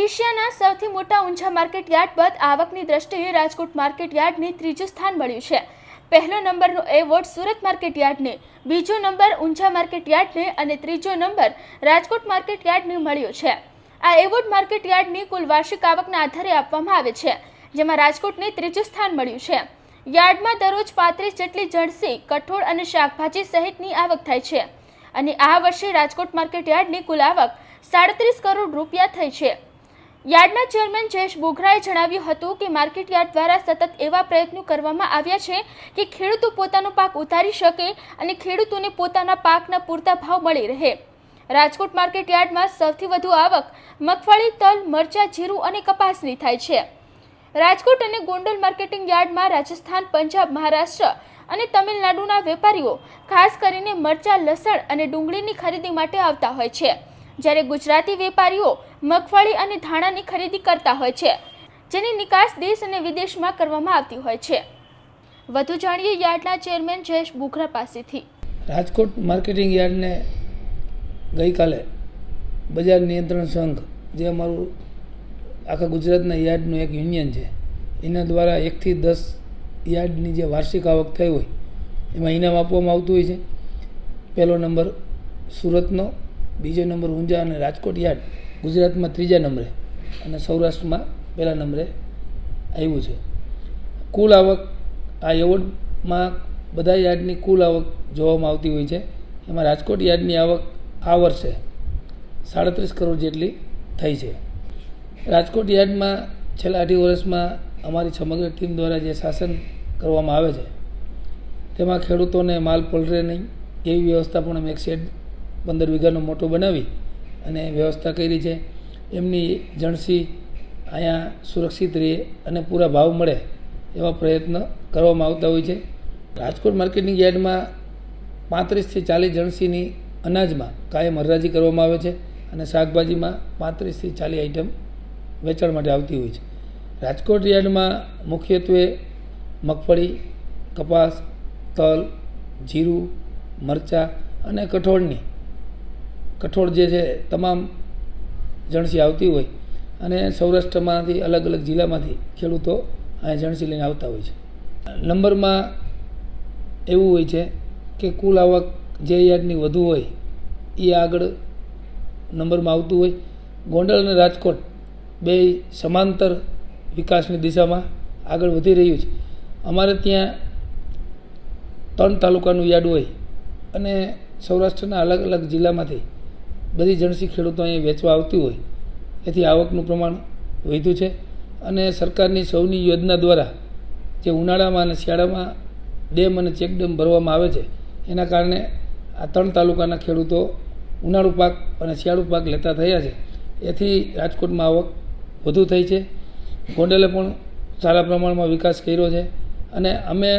એશિયાના સૌથી મોટા ઊંઝા માર્કેટ યાર્ડ બાદ આવકની દ્રષ્ટિએ રાજકોટ માર્કેટ યાર્ડને ત્રીજું સ્થાન મળ્યું છે. પહેલો નંબરનો એવોર્ડ સુરત માર્કેટ યાર્ડને, બીજો નંબર ઊંઝા માર્કેટ યાર્ડને અને ત્રીજો નંબર રાજકોટ માર્કેટ યાર્ડને મળ્યો છે. આ એવોર્ડ માર્કેટ યાર્ડની કુલ વાર્ષિક આવકના આધારે આપવામાં આવે છે, જેમાં રાજકોટને ત્રીજું સ્થાન મળ્યું છે. યાર્ડમાં દરરોજ પાંત્રીસ જેટલી જળસી કઠોળ અને શાકભાજી સહિતની આવક થાય છે. અને આ વર્ષે રાજકોટ માર્કેટ યાર્ડની કુલ આવક સાડત્રીસ કરોડ રૂપિયા થઈ છે. યાર્ડના ચેરમેન જયેશ બોઘરાએ જણાવ્યું હતું કે માર્કેટ યાર્ડ દ્વારા સતત એવા પ્રયત્નો કરવામાં આવ્યા છે કે ખેડૂતો પોતાનો પાક ઉતારી શકે અને ખેડૂતોને પોતાના પાકના પૂરતા ભાવ મળી રહે. રાજકોટ માર્કેટ યાર્ડમાં સૌથી વધુ આવક મગફળી, તલ, મરચા, જીરું અને કપાસની થાય છે. રાજકોટ અને ગોંડલ માર્કેટિંગ યાર્ડમાં રાજસ્થાન, પંજાબ, મહારાષ્ટ્ર અને તમિલનાડુના વેપારીઓ ખાસ કરીને મરચા, લસણ અને ડુંગળીની ખરીદી માટે આવતા હોય છે. જ્યારે ગુજરાતી વેપારીઓ મગફળી અને ધાણાની ખરીદી કરતા હોય છે, જેની નિકાસ દેશ અને વિદેશમાં કરવામાં આવતી હોય છે. વધુ જાણીએ યાર્ડના ચેરમેન જયેશ બુખરા પાસેથી. રાજકોટ માર્કેટિંગ યાર્ડને ગઈકાલે બજાર નિયંત્રણ સંઘ, જે અમારું આખા ગુજરાતના યાર્ડનું એક યુનિયન છે, એના દ્વારા એકથી દસ યાર્ડની જે વાર્ષિક આવક થઈ હોય, એમાં ઇનામ આપવામાં આવતું હોય છે. પહેલો નંબર સુરતનો બીજો નંબર ઊંઝા અને રાજકોટ યાર્ડ, ગુજરાતમાં ત્રીજા નંબરે અને સૌરાષ્ટ્રમાં પહેલા નંબરે આવ્યું છે. કુલ આવક, આ એવોર્ડમાં બધા યાર્ડની કુલ આવક જોવામાં આવતી હોય છે. એમાં રાજકોટ યાર્ડની આવક આ વર્ષે સાડત્રીસ કરોડ જેટલી થઈ છે. રાજકોટ યાર્ડમાં છેલ્લા અઢી વર્ષમાં અમારી સમગ્ર ટીમ દ્વારા જે શાસન કરવામાં આવે છે, તેમાં ખેડૂતોને માલ પલરે નહીં, એવી વ્યવસ્થા પણ અમે એક શેડ પંદર વીઘાનો મોટો બનાવી અને વ્યવસ્થા કરી છે. એમની જણસી અહીંયા સુરક્ષિત રહે અને પૂરા ભાવ મળે એવા પ્રયત્ન કરવામાં આવતા હોય છે. રાજકોટ માર્કેટિંગ યાર્ડમાં પાંત્રીસથી ચાલીસ જણસીની અનાજમાં કાયમ હરરાજી કરવામાં આવે છે અને શાકભાજીમાં પાંત્રીસથી ચાલીસ આઈટમ વેચાણ માટે આવતી હોય છે. રાજકોટ યાર્ડમાં મુખ્યત્વે મગફળી, કપાસ, તલ, જીરું, મરચાં અને કઠોળની કઠોળ જે છે, તમામ જણસી આવતી હોય અને સૌરાષ્ટ્રમાંથી અલગ અલગ જિલ્લામાંથી ખેડૂતો અહીંયા જણસી લઈને આવતા હોય છે. નંબરમાં એવું હોય છે કે કુલ આવક જે યાર્ડની વધુ હોય, એ આગળ નંબરમાં આવતું હોય. ગોંડલ અને રાજકોટ બે સમાંતર વિકાસની દિશામાં આગળ વધી રહ્યું છે. અમારે ત્યાં ત્રણ તાલુકાનું યાર્ડ હોય અને સૌરાષ્ટ્રના અલગ અલગ જિલ્લામાંથી બધી જણસી ખેડૂતો અહીં વેચવા આવતી હોય, એથી આવકનું પ્રમાણ વધ્યું છે. અને સરકારની સૌની યોજના દ્વારા જે ઉનાળામાં અને શિયાળામાં ડેમ અને ચેકડેમ ભરવામાં આવે છે, એના કારણે આ ત્રણ તાલુકાના ખેડૂતો ઉનાળુ પાક અને શિયાળુ પાક લેતા થયા છે. એથી રાજકોટમાં આવક વધુ થઈ છે. ગોંડલે પણ સારા પ્રમાણમાં વિકાસ કર્યો છે. અને અમે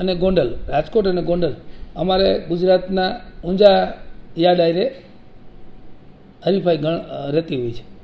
અને ગોંડલ, રાજકોટ અને ગોંડલ અમારે ગુજરાતના ઊંઝા યા આયરે હરીફાઈ ગણ રહેતી હોય છે.